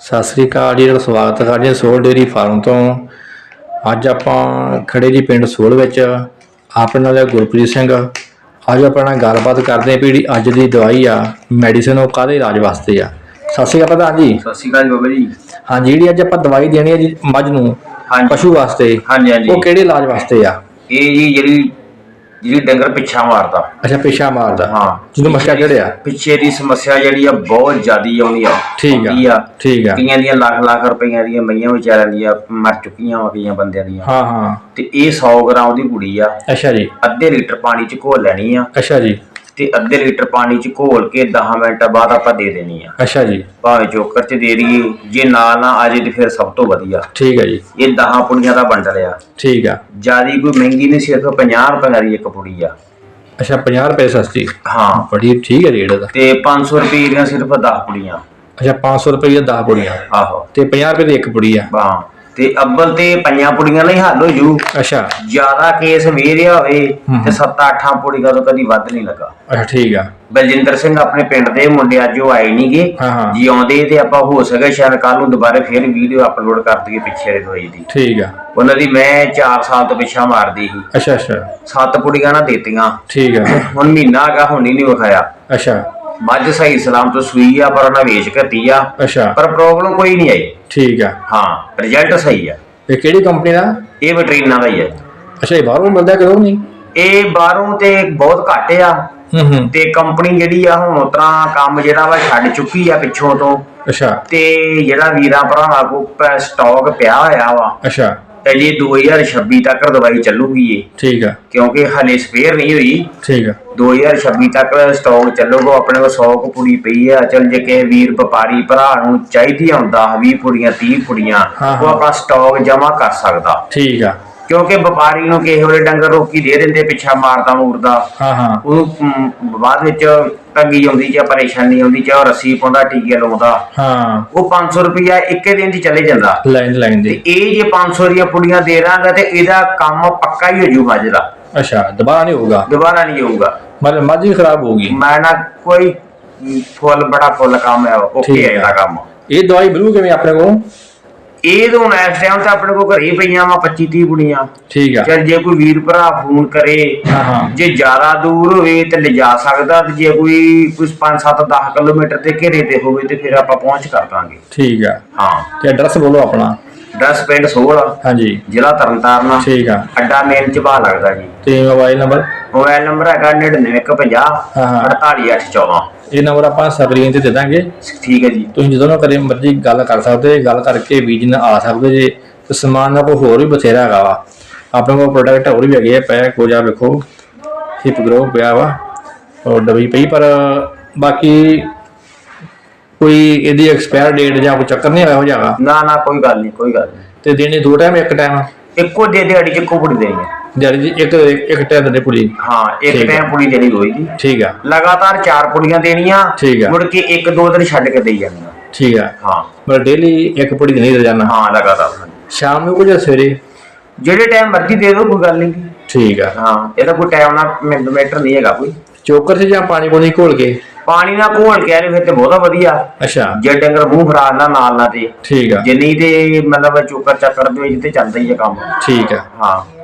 ਸਤਿ ਸ੍ਰੀ ਅਕਾਲ ਜੀ ਤੁਹਾਡਾ ਸਵਾਗਤ ਹੈ ਸਾਡੇ ਸੋਲ ਡੇਰੀ ਫਾਰਮ ਤੋਂ। ਅੱਜ ਆਪਾਂ ਖੜੇ ਜੀ ਪਿੰਡ ਸੋਲ ਵਿੱਚ ਆਪਣੇ ਨਾਲ ਹੈ ਗੁਰਪ੍ਰੀਤ ਸਿੰਘ। ਅੱਜ ਆਪਾਂ ਨਾਲ ਗੱਲਬਾਤ ਕਰਦੇ ਹਾਂ ਵੀ ਅੱਜ ਦੀ ਦਵਾਈ ਆ ਮੈਡੀਸਿਨ ਉਹ ਕਾਹਦੇ ਇਲਾਜ ਵਾਸਤੇ ਆ। ਸਤਿ ਸ੍ਰੀ ਅਕਾਲ ਪ੍ਰਧਾਨ ਜੀ। ਸਤਿ ਸ਼੍ਰੀ ਅਕਾਲ ਬਾਬਾ ਜੀ। ਹਾਂਜੀ ਜਿਹੜੀ ਅੱਜ ਆਪਾਂ ਦਵਾਈ ਦੇਣੀ ਹੈ ਜੀ ਮੱਝ ਨੂੰ ਪਸ਼ੂ ਵਾਸਤੇ ਹਾਂਜੀ ਹਾਂਜੀ। ਉਹ ਕਿਹੜੇ ਇਲਾਜ ਵਾਸਤੇ ਆ? ਇਹ ਜੀ ਜਿਹੜੀ ਜਿਹੜੀ ਡੰਗਰ ਪਿੱਛਾ ਮਾਰਦਾ। ਅੱਛਾ ਪਿੱਛਾ ਮਾਰਦਾ। ਹਾਂ। ਜਿਹਨੂੰ ਮੱਛਾ ਚੜਿਆ? ਪਿੱਛੇ ਦੀ ਸਮੱਸਿਆ ਜਿਹੜੀ ਆ ਬਹੁਤ ਜ਼ਿਆਦੀ ਆਉਂਦੀ ਆ। ਠੀਕ ਆਉਂਦੀ ਆ। ਠੀਕ ਆ। ਕਈਆਂ ਦੀਆਂ ਲੱਖ ਲੱਖ ਰੁਪਈਆਂ ਦੀਆਂ ਮਈਆਂ ਵਿਚਾਰਿਆਂ ਦੀਆਂ ਮਰ ਚੁੱਕੀਆਂ ਵਾ ਕਈਆਂ ਬੰਦਿਆਂ ਦੀਆਂ। ਹਾਂ ਹਾਂ। ਤੇ ਇਹ 100 ਗ੍ਰਾਮ ਦੀ ਪੁੜੀ ਆ। ਅੱਛਾ ਜੀ। ਅੱਧੇ ਲੀਟਰ ਪਾਣੀ ਚ ਘੋਲ ਲੈਣੀ ਆ। ਅੱਛਾ ਜੀ। ਤੇ ਅੱਧੇ ਲੀਟਰ ਪਾਣੀ ਚ ਘੋਲ ਕੇ 10 ਮਿੰਟਾਂ ਬਾਅਦ ਆਪਾਂ ਦੇ ਦੇਣੀ ਆ। ਅੱਛਾ ਜੀ। ਭਾਵੇਂ ਚੋਕਰ ਚ ਦੇ ਦਈਏ ਜੇ ਨਾਲ ਨਾ ਆ ਜੇ ਤੇ ਫਿਰ ਸਭ ਤੋਂ ਵਧੀਆ। ਠੀਕ ਹੈ ਜੀ। ਇਹ 10 ਪੁੜੀਆਂ ਦਾ ਬੰਡਲ ਆ। ਠੀਕ ਆ। ਜਿਆਦੀ ਕੋਈ ਮਹਿੰਗੀ ਨਹੀਂ ਸਿਰਫ 50 ਰੁਪਏ ਦੀ ਇੱਕ ਪੁੜੀ ਆ। ਅੱਛਾ 50 ਰੁਪਏ ਸਸਤੀ? ਹਾਂ। ਬੜੀ ਠੀਕ ਹੈ ਰੇਟ ਦਾ ਤੇ 500 ਰੁਪਏ ਦੀਆਂ ਸਿਰਫ 10 ਪੁੜੀਆਂ। ਅੱਛਾ 500 ਰੁਪਏ 10 ਪੁੜੀਆਂ। ਆਹੋ। ਤੇ 50 ਰੁਪਏ ਦੀ ਇੱਕ ਪੁੜੀ ਆ। ਹਾਂ। ਤੇ ਅੱਬਲ ਤੇ ਪੰਜਾਂ ਪੁੜੀਆਂ ਲਈ ਹੱਲ ਹੋ ਜੂ ਅੱਛਾ। ਜ਼ਿਆਦਾ ਕੇਸ ਵੇਰਿਆ ਹੋਵੇ ਹਮ। ਤੇ 7-8 ਪੁੜੀਆਂ ਤੋਂ ਕਦੀ ਵੱਧ ਨਹੀਂ ਲੱਗਾ। ਅੱਛਾ ਠੀਕ ਆ। ਬਲਜਿੰਦਰ ਸਿੰਘ ਆਪਣੇ ਪਿੰਡ ਦੇ ਮੁੰਡੇ ਅੱਜ ਉਹ ਆਏ ਨਹੀਂਗੇ ਹਾਂ ਹਾਂ। ਜੀ ਆਉਂਦੇ ਤੇ ਆਪਾਂ ਹੋ ਸਕੇ ਸ਼ਾਇਦ ਕੱਲ ਨੂੰ ਦੁਬਾਰਾ ਫੇਰ ਵੀਡੀਓ ਅਪਲੋਡ ਕਰ ਦਈਏ ਪਿੱਛੇ ਦੀ ਦਵਾਈ ਦੀ। ਠੀਕ ਆ। ਉਹਨਾਂ ਦੀ ਮੈਂ 4 ਸਾਲ ਤੋਂ ਪਿੱਛਾ ਮਾਰਦੀ ਸੀ। ਅੱਛਾ ਅੱਛਾ। ਸੱਤ ਪੁੜੀਆਂ ਨਾ ਦਿੱਤੀਆਂ। ਠੀਕ ਆ। ਹੁਣ ਮਹੀਨਾ ਹੈਗਾ ਹੁਣ ਹੀ ਨਹੀਂ ਵਿਖਾਇਆ। ਅੱਛਾ। ਮੱਝ ਸਹੀ ਸਲਾਮ ਤੋਂ ਸੂਈ ਆ ਪਰ ਉਹਨਾਂ ਵੇਚ ਘੱਤੀ ਆ। ਅੱਛਾ। ਪਰ ਪ੍ਰੋਬਲਮ ਕੋਈ ਨਹੀਂ ਆਈ। ਠੀਕ ਆ। ਹਾਂ ਰਿਜ਼ਲਟ ਸਹੀ ਆ। ਇਹ ਕਿਹੜੀ ਕੰਪਨੀ ਦਾ? ਇਹ ਵਿਟਰੀਨਾ ਦਾ ਹੀ ਹੈ ਅੱਛਾ ਇਹ ਬਾਹਰੋਂ ਮਿਲਦਾ ਕਿਉਂ ਨਹੀਂ? ਇਹ ਬਾਹਰੋਂ ਤੇ ਬਹੁਤ ਘੱਟ ਆ। ਤੇ ਕੰਪਨੀ ਜਿਹੜੀ ਆ ਹੁਣ ਉਤਰਾ ਕੰਮ ਜਿਹੜਾ ਵਾ ਛੱਡ ਚੁੱਕੀ ਆ ਪਿੱਛੋਂ ਤੋਂ। ਅੱਛਾ। ਤੇ ਜਿਹੜਾ ਵੀਰਾਂ ਭਰਾਵਾਂ ਕੋਲ ਸਟਾਕ ਪਿਆ ਹੋਇਆ ਵਾ। ਅੱਛਾ। ਜੀ 2026 ਤੱਕ ਦਵਾਈ ਚੱਲੂਗੀ ਇਹ। ਠੀਕ ਆ। ਕਿਉਂਕਿ ਹਲੇ ਸਪੇਅਰ ਨਹੀਂ ਹੋਈ। ਠੀਕ ਆ। 2026 ਤੱਕ ਸਟਾਕ ਚੱਲੂਗਾ ਆਪਣੇ ਕੋਲ 100 ਕੁ ਪੁੜੀ ਪਈ ਆ। ਚਲ ਜੇ ਕਿਸੇ ਵੀਰ ਵਪਾਰੀ ਭਰਾ ਨੂੰ ਚਾਹੀਦੀ ਹੁੰਦਾ 20 ਪੁੜੀਆਂ 30 ਪੁੜੀਆਂ ਉਹ ਹਾਂ। ਆਪਣਾ ਸਟਾਕ ਜਮ੍ਹਾਂ ਕਰ ਸਕਦਾ। ਠੀਕ ਆ। ਕਿਉਂਕਿ ਵਪਾਰੀ ਨੂੰ ਕਿਸੇ ਵੇਲੇ ਡੰਗਰ ਰੋਕੀ ਦੇ ਦਿੰਦੇ ਪਿੱਛਾ ਮਾਰਦਾ ਮੂਰਦਾ। ਹਾਂ ਹਾਂ। ਉਹਨੂੰ ਮ, ਬਾਅਦ ਵਿੱਚ ਤੰਗੀ ਆਉਂਦੀ ਜਾਂ ਪਰੇਸ਼ਾਨੀ ਆਉਂਦੀ ਜਾਂ ਉਹ ਰੱਸੀ ਪਾਉਂਦਾ ਟੀਕੇ ਲਾਉਂਦਾ। ਹਾਂ। ਉਹ 500 ਰੁਪਇਆ ਇੱਕੇ ਦਿਨ 'ਚ ਚਲੇ ਜਾਂਦਾ। ਲਾਈਨ ਲਾਈਨ ਤੇ ਦੀ ਇਹ ਜੇ 500 ਦੀਆਂ ਪੁੜੀਆਂ ਦੇ ਦਾਂਗਾ ਤੇ ਇਹਦਾ ਕੰਮ ਪੱਕਾ ਹੀ ਹੋ ਜੂ ਮੱਝ ਦਾ। ਅੱਛਾ ਦੁਬਾਰਾ ਨਹੀਂ ਹੋਊਗਾ? ਦੁਬਾਰਾ ਨਹੀਂ ਹੋਊਗਾ। ਮਤਲਬ ਮੱਝ ਵੀ ਖਰਾਬ ਹੋਊਗੀ ਮੈਂ ਨਾ ਕੋਈ ਫੁੱਲ ਬੜਾ ਫੁੱਲ ਕੰਮ ਹੈ ਓਕੇ ਠੀਕ ਹੈ ਹੈ। ਇਹਦਾ ਕੰਮ। ਇਹ ਦਵਾਈ ਮਿਲੂ ਕਿਵੇਂ ਆਪਣੇ ਕੋਲ? ਇਹ ਤਾਂ ਇਸ ਟਾਈਮ ਤਾਂ ਆਪਣੇ ਕੋਲ ਘਰੇ ਪਈਆਂ ਵਾ 25 30 ਪੁੜੀਆਂ ਠੀਕ ਆ। ਚਲ ਜੇ ਕੋਈ ਵੀਰ ਭਰਾ ਫੋਨ ਕਰੇ ਹਾਂ ਹਾਂ। ਜੇ ਜ਼ਿਆਦਾ ਦੂਰ ਹੋਵੇ ਤੇ ਲਿਜਾ ਸਕਦਾ ਤੇ ਜੇ ਕੋਈ ਕੁਝ 5 7 10 ਕਿਲੋਮੀਟਰ ਦੇ ਘੇਰੇ ਤੇ ਹੋਵੇ ਤੇ ਫਿਰ ਆਪਾਂ ਪਹੁੰਚ ਕਰ ਦਾਂਗੇ। ਠੀਕ ਆ। ਹਾਂ। ਤੇ ਐਡਰੈਸ ਬੋਲੋ ਆਪਣਾ। 10 ਪਿੰਡ 16 ਹਾਂਜੀ। ਜ਼ਿਲ੍ਹਾ ਤਰਨਤਾਰਨ ਠੀਕ ਆ। ਅੱਡਾ ਮੇਨ ਚਬਾ ਲੱਗਦਾ ਜੀ। ਤੇ ਮੋਬਾਈਲ ਨੰਬਰ ਮੋਬਾਈਲ ਨੰਬਰ ਹੈਗਾ 9950 ਹਾਂ, ਹਾਂ। 48814 ਇਹ ਨੰਬਰ ਆਪਾਂ ਸਕਰੀਨ ਤੇ ਦੇ ਦਾਂਗੇ ਠੀਕ ਹੈ ਜੀ। ਤੁਸੀਂ ਜਦੋਂ ਨਾ ਕਰੇ ਮਰਜ਼ੀ ਗੱਲ ਕਰ ਸਕਦੇ ਗੱਲ ਕਰਕੇ ਬੀਜ ਨਾਲ ਆ ਸਕਦੇ ਜੇ ਤੇ ਸਮਾਨ ਨਾਲ ਕੋਈ ਹੋਰ ਵੀ ਬਥੇਰਾ ਹੈਗਾ ਵਾ। ਆਪਣੇ ਕੋਲ ਪ੍ਰੋਡਕਟ ਹੋਰ ਵੀ ਹੈਗੇ ਆ ਪੈ ਕੋ ਜਾ ਵੇਖੋ। ਹਿਪ ਗਰੋ ਪਿਆ ਵਾ ਔਰ ਡਬੀ ਪਈ ਪਰ ਬਾਕੀ ਕੋਈ ਇਹਦੀ ਐਕਸਪਾਇਰ ਡੇਟ ਜਾਂ ਕੋਈ ਚੱਕਰ ਨਹੀਂ ਹੋਇਆ ਹੋ ਜਾਗਾ ਨਾ ਨਾ ਕੋਈ ਗੱਲ ਨਹੀਂ ਕੋਈ ਗੱਲ ਨਹੀਂ। ਤੇ ਦੇਣੀ ਦੋ ਟਾਈਮ ਇੱਕ ਟਾਈਮ ਇੱਕੋ ਦੇ ਦਿਹਾੜੀ ਚ ਇੱਕੋ ਪੁੜੀ ਦੇਣੀ ਦਿਹਾੜੀ ਦੀ ਇੱਕ ਇੱਕ ਟਾਈਮ ਦੇ ਪੁਲੀ। ਹਾਂ ਇੱਕ ਠੀਕ। ਟਾਈਮ ਪੁੜੀ ਦੇਣੀ ਹੋਏਗੀ। ਠੀਕ ਆ। ਲਗਾਤਾਰ ਚਾਰ ਪੁੜੀਆਂ ਦੇਣੀਆਂ ਠੀਕ ਆ। ਮੁੜ ਕੇ ਇੱਕ ਦੋ ਦਿਨ ਛੱਡ ਕੇ ਦੇਈ ਜਾਣੀਆਂ। ਠੀਕ ਆ। ਹਾਂ। ਮਤਲਬ ਡੇਲੀ ਇੱਕ ਪੁੜੀ ਨਹੀਂ ਰੋਜ਼ਾਨਾ। ਹਾਂ ਲਗਾਤਾਰ ਸ਼ਾਮ ਨੂੰ ਕੁਝ ਸਵੇਰੇ? ਜਿਹੜੇ ਟਾਈਮ ਮਰਜ਼ੀ ਦੇ ਦਿਓ ਕੋਈ ਗੱਲ ਨਹੀਂ। ਠੀਕ ਆ। ਹਾਂ ਇਹਦਾ ਕੋਈ ਟਾਈਮ ਨਾ ਮਿੰਟ ਮੈਟਰ ਨਹੀਂ ਹੈਗਾ ਕੋਈ। ਚੋਕਰ 'ਚ ਜਾਂ ਪਾਣੀ ਪੂਣੀ ਘੋਲ ਕੇ? ਪਾਣੀ ਨਾਲ ਘੋਲ ਕੇ ਆਲੇ ਫਿਰ ਤੇ ਬਹੁਤਾ ਵਧੀਆ। ਅੱਛਾ। ਜੇ ਡੰਗਰ ਮੂੰਹ ਫਰਾਰ ਨਾ ਨਾਲ ਨਾ ਤੇ ਠੀਕ ਆ। ਜੇ ਨਹੀਂ ਤੇ ਮਤਲਬ ਚੋਕਰ ਚੱਕਰ ਦੇ ਵਿੱਚ ਤੇ ਚੱਲਦਾ ਹੀ ਹੈ ਕੰਮ। ਠੀਕ ਆ। ਹਾਂ।